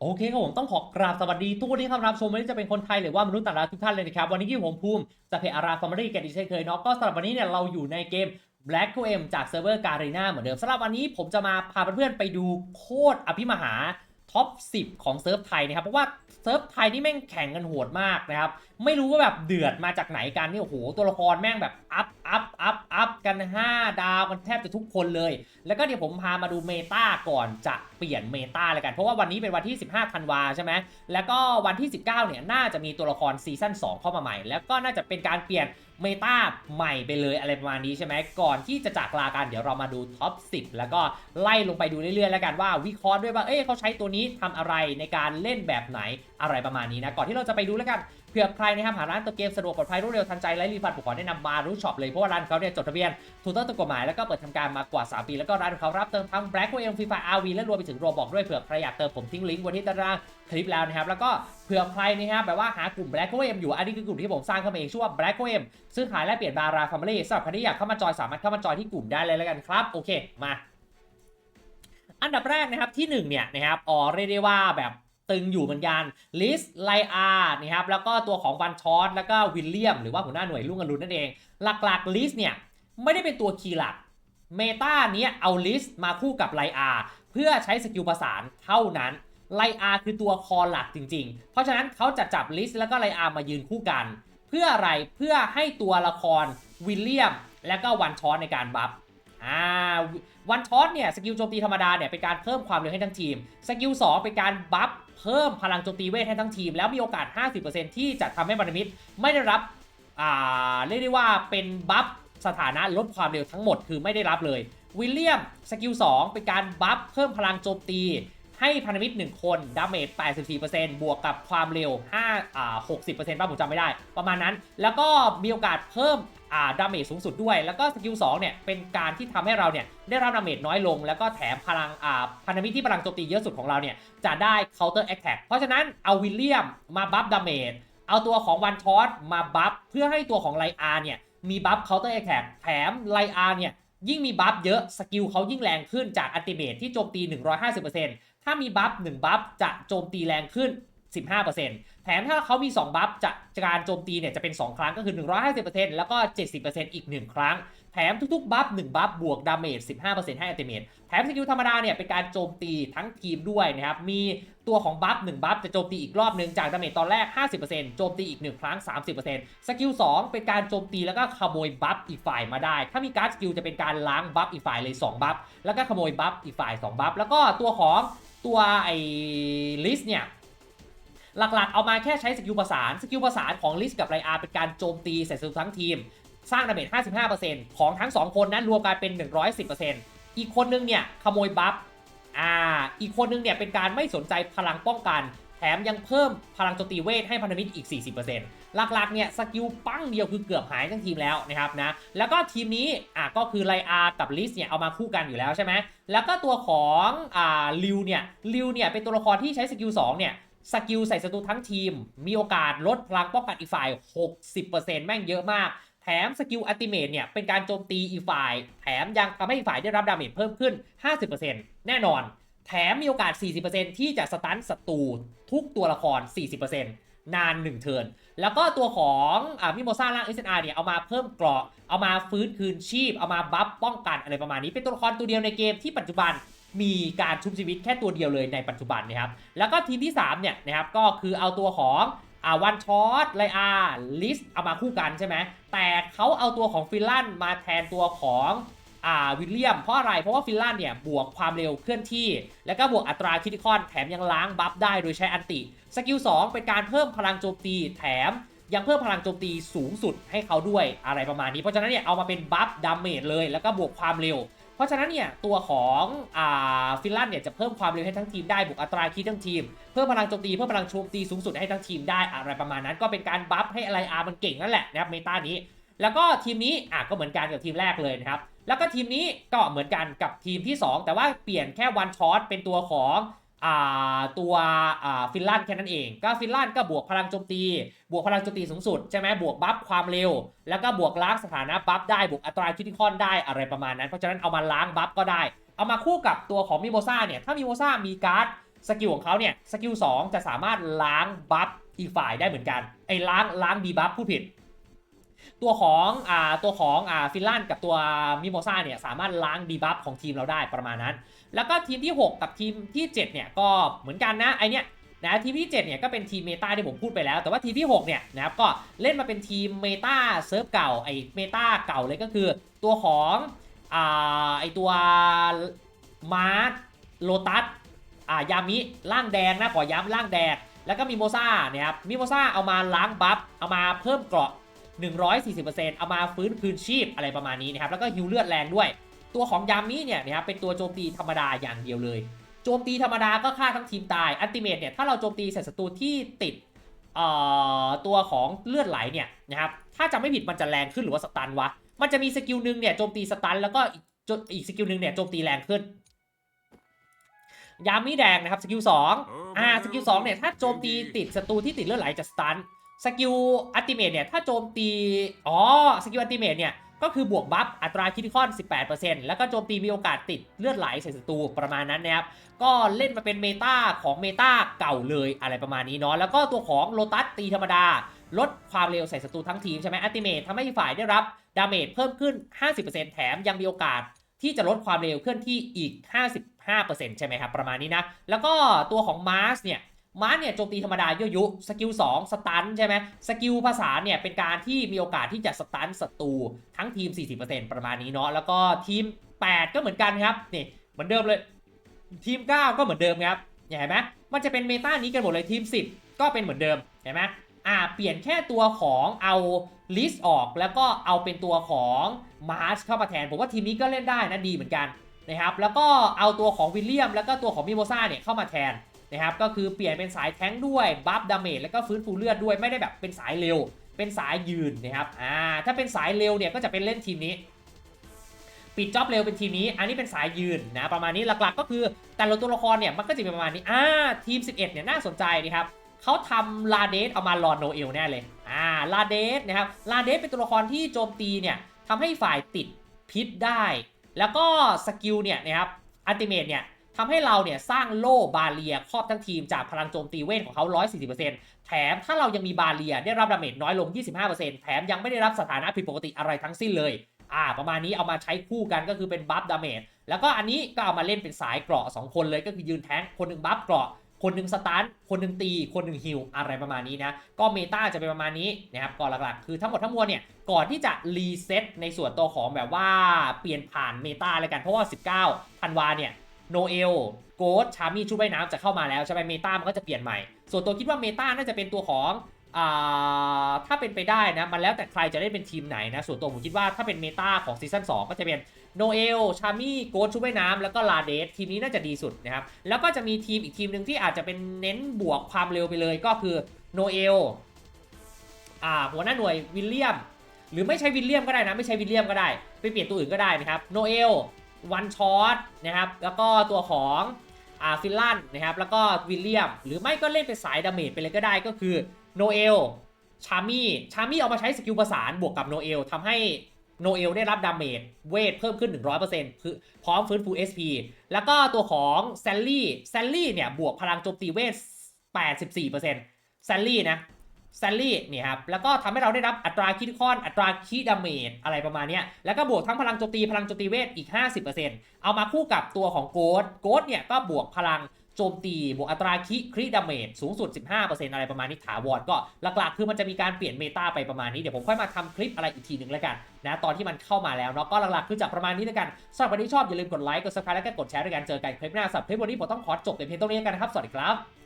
โอเคครับผมต้องขอกราบสวัสดีทุกคนที่เข้ารับชมไม่ว่าจะเป็นคนไทยหรือว่ามนุษย์ต่างดาวทุกท่านเลยนะครับวันนี้ที่ผมภูมิจะเพจอาราฟาร์มารีแกดิเช่เคยเนาะก็สำหรับวันนี้เนี่ยเราอยู่ในเกม Black q M จากเซิร์ฟเวอร์การีนาเหมือนเดิมสำหรับวันนี้ผมจะมาพาเพื่อนๆไปดูโคตรอภิมหา ท็อป 10 ของเซิร์ฟไทยนะครับ เพราะว่าเซิร์ฟไทยนี่แม่งแข่งกันโหดมากนะครับ ไม่รู้ว่าแบบเดือดมาจากไหนกันนี่โอ้โหตัวละครแม่งแบบอัพอัพอัพอัพกัน 5 ดาวกันแทบจะทุกคนเลย แล้วก็เดี๋ยวผมพามาดูเมตาก่อนจะเปลี่ยนเมตาเลยกัน เพราะว่าวันนี้เป็นวันที่ 15ธันวาใช่ไหมแล้วก็วันที่ 19เนี่ยน่าจะมีตัวละครซีซั่น2เข้ามาใหม่ แล้วก็น่าจะเป็นการเปลี่ยนเมตาใหม่ไปเลยอะไรประมาณนี้ใช่ไหมก่อนที่จะจากลากันเดี๋ยวเรามาดูท็อป10แล้วก็ไล่ลงไปดูเรื่อยๆแล้วกันว่าวิเคราะห์ด้วยว่าเอ้ยเขาใช้ตัวนี้ทำอะไรในการเล่นแบบไหนอะไรประมาณนี้นะ ก่อนที่เราจะไปดูแล้วกันเผื่อใครนะครับหาร้านตัวเกมสะดวกปลอดภัยรวดเร็วทันใจไร้รีฟันผมขอแนะนำมารู้ช็อปเลยเพราะว่าร้านเขาเนี่ยจดทะเบียนถูกต้องตามกฎหมายแล้วก็เปิดทำการมากว่า 3 ปี แล้วก็ร้านของเขารับเติมทั้ง Black o m Free Fire RV และรวมไปถึงโรบอกด้วยเผื่อใครอยากเติมผมทิ้งลิงก์ไว้ที่ด้านล่างคลิปแล้วนะครับแล้วก็เผื่อใครนะครับแบบว่าหากลุ่ม Black o m อยู่อันนี้คือกลุ่มที่ผมสร้างขึ้นมาเองชื่อว่า Black o m ซื้อขายและเปลี่ยนบาราฟาร์มลี่สำหรับใครที่อยากเข้ามาจอยสามารถเข้ามาจอยที่กลุ่มได้เลยแล้วกันครับโอเคมา อันดับแรกนะครับที่1เนี่ยนะครับอ๋อเรียกได้ว่าแบบตึงอยู่เหมือนกันลิสไลอาร์นะครับแล้วก็ตัวของวันชอตแล้วก็วิลเลียม หรือว่าหัวหน้าหน่วยลุ่งอรุณนั่นเอง หลักๆลิสเนี่ยไม่ได้เป็นตัวคีย์หลักเมตาเนี้ยเอาลิสมาคู่กับไลอาร์เพื่อใช้สกิลประสานเท่านั้นไลอาร์คือตัวคอหลักจริง ๆ เพราะฉะนั้นเขาจะจับลิสแล้วก็ไลอาร์มายืนคู่กัน เพื่ออะไรเพื่อให้ตัวละครวิลเลียม และก็วันชอตในการบัฟ อ่าวันช็อตเนี่ยสกิลโจมตีธรรมดาเนี่ยเป็นการเพิ่มความเร็วให้ทั้งทีม สกิล2เป็นการบัฟเพิ่มพลังโจมตีเวทให้ทั้งทีม แล้วมีโอกาส 50%ที่จะทำให้บรรมิตรไม่ได้รับอ่าเรียกได้ว่าเป็นบัฟสถานะลดความเร็วทั้งหมดคือไม่ได้รับเลยวิลเลียมสกิล2เป็นการบัฟเพิ่มพลังโจมตีให้พันธมิตร 1 คนดาเมจ 84%บวกกับความเร็ว5อ่า60%ป้าผมจำไม่ได้ ประมาณนั้น แล้วก็มีโอกาสเพิ่มอ่าดาเมจสูงสุดด้วย แล้วก็สกิล2เนี่ยเป็นการที่ทำให้เราเนี่ยได้รับดาเมจน้อยลง แล้วก็แถมพลังอ่าพันธมิตรที่พลังโจมตีเยอะสุดของเราเนี่ยจะได้ counter attack เพราะฉะนั้นเอาวิลเลียมมาบัฟดาเมจเอาตัวของวันช็อตมาบัฟเพื่อให้ตัวของไลอาร์เนี่ยมีบัฟ counter attack แถมไลอาร์เนี่ยยิ่งมีบัฟเยอะสกิลเขายิ่งแรงขึ้นจากอัลติเมทที่โจมตี 150%ถ้ามีบัฟ1บัฟจะโจมตีแรงขึ้น 15% แถมถ้าเขามี 2 บัฟจะการโจมตีเนี่ยจะเป็น 2 ครั้งก็คือ 150%แล้วก็ 70%อีก 1 ครั้ง แถมทุกๆ บัฟ1บัฟบวกดาเมจ 15%ให้อัลติเมทแถมสกิลธรรมดาเนี่ยเป็นการโจมตีทั้งทีมด้วยนะครับ มีตัวของบัฟ1บัฟจะโจมตีอีกรอบหนึ่งจากดาเมจตอนแรก 50%โจมตีอีก 1 ครั้ง 30%สกิล2เป็นการโจมตีแล้วก็ขโมยบัฟอีกฝ่ายมาได้ ถ้ามีการ์ดสกิลจะเป็นการล้างบัฟอีกฝ่ายเลย 2 บัฟแล้วก็ขโมยบัฟอีกฝ่าย 2 บัฟแล้วก็ตัวของตัวไอ้ลิสเนี่ย หลักๆ เอามาแค่ใช้สกิลประสานสกิลประสานของลิสกับไรอาเป็นการโจมตีใส่ศัตรูทั้งทีม สร้างดาเมจ55%ของทั้ง 2 คนนั้นรวมกันเป็น 110%อีกคนนึงเนี่ยขโมยบัฟอ่าอีกคนนึงเนี่ยเป็นการไม่สนใจพลังป้องกัน แถมยังเพิ่มพลังโจมตีเวทให้พันธมิตรอีก 40%หลักๆเนี่ยสกิลปั้งเดียวคือเกือบหายทั้งทีมแล้วนะครับนะแล้วก็ทีมนี้อะก็คือไลอากับลิสเนี่ยเอามาคู่กันอยู่แล้วใช่ไหมแล้วก็ตัวของอ่าลิวเนี่ยลิวเนี่ยเป็นตัวละครที่ใช้สกิล2เนี่ย สกิลใส่ศัตรูทั้งทีม มีโอกาสลดพลังป้องกันอีกฝ่าย 60%แม่งเยอะมาก แถมสกิลอัติเมทเนี่ย เป็นการโจมตีอีกฝ่าย แถมยังทำให้อีกฝ่ายได้รับดาเมจเพิ่มขึ้น 50%แน่นอน แถมมีโอกาส 40%ที่จะสตันศัตรูทุกตัวละคร 40%นาน 1 เทิร์น แล้วก็ตัวของอมิโมซ่าล่าง SNR เนี่ย เอามาเพิ่มเกราะ เอามาฟื้นคืนชีพ เอามาบัฟป้องกันอะไรประมาณนี้ เป็นตัวละครตัวเดียวในเกมที่ปัจจุบัน มีการชุบชีวิตแค่ตัวเดียวเลยในปัจจุบันนะครับ แล้วก็ทีมที่3เนี่ยนะครับก็คือเอาตัวของอาวันชอตไลอาลิสเอามาคู่กันใช่ไหมแต่เขาเอาตัวของฟิลลันมาแทนตัวของอ่าวิลเลียมเพราะอะไร เพราะว่าฟิลลันเนี่ยบวกความเร็วเคลื่อนที่ แล้วก็บวกอัตราคิติคอนแถมยังล้างบัฟได้โดยใช้อันติ สกิล 2 เป็นการเพิ่มพลังโจมตีแถมยังเพิ่มพลังโจมตีสูงสุดให้เขาด้วยอะไรประมาณนี้ เพราะฉะนั้นเนี่ยเอามาเป็นบัฟดาเมจเลย แล้วก็บวกความเร็ว เพราะฉะนั้นเนี่ยตัวของอ่าฟิลลันเนี่ยจะเพิ่มความเร็วให้ทั้งทีมได้บวกอัตราคีดทั้งทีม เพิ่มพลังโจมตีเพิ่มพลังโจมตีสูงสุดให้ทั้งทีมได้อะไรประมาณนั้น ก็เป็นการบัฟให้อะไรอาร์มันเก่งนั่นแหละนะครับเมตานี้แล้วก็ทีมนี้อะก็เหมือนกันกับทีมแรกเลยนะครับ แล้วก็ทีมนี้ก็เหมือนกันกับทีมที่ 2 แต่ว่าเปลี่ยนแค่วันช็อตเป็นตัวของ ตัวฟินแลนด์แค่นั้นเอง ก็ฟินแลนด์ก็บวกพลังโจมตี บวกพลังโจมตีสูงสุดใช่ไหมบวกบัฟความเร็ว แล้วก็บวกล้างสถานะบัฟได้ บวกอัตราคิติคอนได้อะไรประมาณนั้น เพราะฉะนั้นเอามาล้างบัฟก็ได้ เอามาคู่กับตัวของมิโมซ่าเนี่ย ถ้ามิโมซ่ามีการ์ดสกิลของเขาเนี่ย สกิล2จะสามารถล้างบัฟอีกฝ่ายได้เหมือนกัน ไอ้ล้างล้างดีบัฟผู้ผิด ตัวของอ่าตัวของอ่าฟินแลนด์กับตัวมิโมซาเนี่ยสามารถล้างดีบัฟของทีมเราได้ประมาณนั้น แล้วก็ทีมที่ 6 กับทีมที่ 7 เนี่ยก็เหมือนกันนะไอเนี้ยนะทีมที่ 7 เนี่ยก็เป็นทีมเมตาที่ผมพูดไปแล้ว แต่ว่าทีมที่ 6 เนี่ยนะครับก็เล่นมาเป็นทีมเมตาเซิร์ฟเก่าไอเมตาเก่าเลยก็คือ ตัวของอ่าไอตัวมาร์โลตัสอ่ายามิร่างแดงนะขอย้ำร่างแดงแล้วก็มิโมซาเนี่ยครับมิโมซาเอามาล้างบัฟเอามาเพิ่มเกราะ 140%เอามาฟื้นคืนชีพอะไรประมาณนี้นะครับแล้วก็ฮิวเลือดแรงด้วย ตัวของยามิเนี่ยนะครับเป็นตัวโจมตีธรรมดาอย่างเดียวเลย โจมตีธรรมดาก็ฆ่าทั้งทีมตายอัลติเมทเนี่ยถ้าเราโจมตีใส่ศัตรูที่ติดเอ่อตัวของเลือดไหลเนี่ยนะครับถ้าจำไม่ผิดมันจะแรงขึ้นหรือว่าสตันวะมันจะมีสกิลหนึ่งเนี่ยโจมตีสตันแล้วก็อีกอีกสกิลหนึ่งเนี่ยโจมตีแรงขึ้นยามิแดงนะครับสกิลสองอ่าสกิลสองเนี่ยถ้าโจมตีติดศัตรูที่ติดเลือดไหลจะสตัน สกิลอัติเมทเนี่ยถ้าโจมตี อ๋อ สกิลอัติเมทเนี่ยก็คือบวกบัฟอัตราคิติคอน 18%แล้วก็โจมตีมีโอกาสติดเลือดไหลใส่ศัตรูประมาณนั้นนะครับ ก็เล่นมาเป็นเมตาของเมตาเก่าเลยอะไรประมาณนี้เนาะ แล้วก็ตัวของโลตัสตีธรรมดา ลดความเร็วใส่ศัตรูทั้งทีมใช่ไหมอัติเมททำให้ฝ่ายได้รับดาเมจเพิ่มขึ้น 50%แถมยังมีโอกาสที่จะลดความเร็วเคลื่อนที่อีก 55%ใช่ไหมครับประมาณนี้นะ แล้วก็ตัวของมาร์สเนี่ย มาร์สเนี่ยโจมตีธรรมดาเยั่วยุสกิล2สตันใช่ไหมสกิลภาษาเนี่ยเป็นการที่มีโอกาสที่จะสตันศัตรูทั้งทีม 40%ประมาณนี้เนาะแล้วก็ทีม 8 ก็เหมือนกันครับนี่เหมือนเดิมเลย ทีม 9 ก็เหมือนเดิมครับเห็นไหมมันจะเป็นเมตานี้กันหมดเลยทีม 10 ก็เป็นเหมือนเดิมเห็นไหมอ่าเปลี่ยนแค่ตัวของเอาลิสออกแล้วก็เอาเป็นตัวของมาร์ชเข้ามาแทนผมว่าทีมนี้ก็เล่นได้นะดีเหมือนกันนะครับแล้วก็เอาตัวของวิลเลียมแล้วก็ตัวของมิโมซ่าเนี่ยเข้ามาแทน นะครับก็คือเปลี่ยนเป็นสายแท้งด้วยบัฟดาเมจแล้วก็ฟื้นฟูเลือดด้วยไม่ได้แบบเป็นสายเร็ว เป็นสายยืนนะครับอ่าถ้าเป็นสายเร็วเนี่ยก็จะเป็นเล่นทีมนี้ ปิดจ็อบเร็วเป็นทีมนี้ อันนี้เป็นสายยืนนะประมาณนี้หลักๆ ก็คือแต่ละตัวละครเนี่ยมันก็จะเป็นประมาณนี้อ่าทีม 11เนี่ยน่าสนใจนะครับเขาทำลาเดสเอามารอนโนเอลแน่เลยอ่าลาเดสนะครับลาเดสเป็นตัวละครที่โจมตีเนี่ยทำให้ฝ่ายติดพิษได้ แล้วก็สกิลเนี่ยนะครับอัลติเมทเนี่ย ทำให้เราเนี่ยสร้างโล่บาเลียครอบทั้งทีมจากพลังโจมตีเวทของเขา 140%แถมถ้าเรายังมีบาเลียได้รับดาเมจน้อยลง 25%แถมยังไม่ได้รับสถานะผิดปกติอะไรทั้งสิ้นเลยอ่าประมาณนี้เอามาใช้คู่กันก็คือเป็นบัฟดาเมจแล้วก็อันนี้ก็เอามาเล่นเป็นสายเกราะ 2 คนเลยก็คือยืนแทงคนหนึ่งบัฟเกราะ คนหนึ่งสตาร์ทคนหนึ่งตี คนหนึ่งฮิลอะไรประมาณนี้นะ ก็เมตาจะเป็นประมาณนี้นะครับก่อนหลักๆ คือทั้งหมดทั้งมวลเนี่ย ก่อนที่จะรีเซ็ตในส่วนตัวของแบบว่าเปลี่ยนผ่านเมตาเลยกันเพราะว่า 19ธันวาเนี่ย โนเอลโกดชามี่ชุดว่ายน้ำจะเข้ามาแล้วใช่ไหมเมตามันก็จะเปลี่ยนใหม่ ส่วนตัวคิดว่าเมตาน่าจะเป็นตัวของอถ้าเป็นไปได้นะ มันแล้วแต่ใครจะได้เป็นทีมไหนนะ ส่วนตัวผมคิดว่าถ้าเป็นเมตาของซีซั่น2 ก็จะเป็นโนเอล ชามี่ โกดชุดว่ายน้ำแล้วก็ลาเดสทีมนี้น่าจะดีสุดนะครับ แล้วก็จะมีทีมอีกทีมหนึ่งที่อาจจะเป็นเน้นบวกความเร็วไปเลยก็คือโนเอลหัวหน้าหน่วยวิลเลียม หรือไม่ใช่วิลเลียมก็ได้นะ ไม่ใช่วิลเลียมก็ได้ ไปเปลี่ยนตัวอื่นก็ได้นะครับ โนเอล วันช็อตนะครับ แล้วก็ตัวของอ่าฟินแลันนะครับ แล้วก็วิลเลียม หรือไม่ก็เล่นเป็นสายดาเมจไปเลยก็ได้ก็คือโนเอล ชามี่ ชามี่เอามาใช้สกิลประสานบวกกับโนเอลทำให้โนเอลได้รับดาเมจเวทเพิ่มขึ้น 100%คือพร้อมฟื้นฟู SP แล้วก็ตัวของแซลลี่ แซลลี่เนี่ยบวกพลังโจมตีเวท 84%แซลลี่นะ แซลลี่เนี่ยครับแล้วก็ทำให้เราได้รับอัตราคิดคอนอัตราคีดาเมจอะไรประมาณนี้แล้วก็บวกทั้งพลังโจมตีพลังโจมตีเวทอีก 50%เอามาคู่กับตัวของโกดโกดเนี่ยก็บวกพลังโจมตี บวกอัตราคิคริดาเมจสูงสุด 15%อะไรประมาณนี้ถาวรก็หลักๆ คือมันจะมีการเปลี่ยนเมตาไปประมาณนี้ เดี๋ยวผมค่อยมาทำคลิปอะไรอีกทีหนึ่งแล้วกันนะตอนที่มันเข้ามาแล้วเนาะก็หลักๆ คือจากประมาณนี้แล้วกันสำหรับวันนี้ชอบอย่าลืมกดไลค์กด subscribe และก็กดแชร์ด้วยกันเจอกันคลิปหน้าสำหรับคลิปวันนี้ผมต้องขอจบแต่เพียงเท่านี้กันนะครับสวัสดีครับ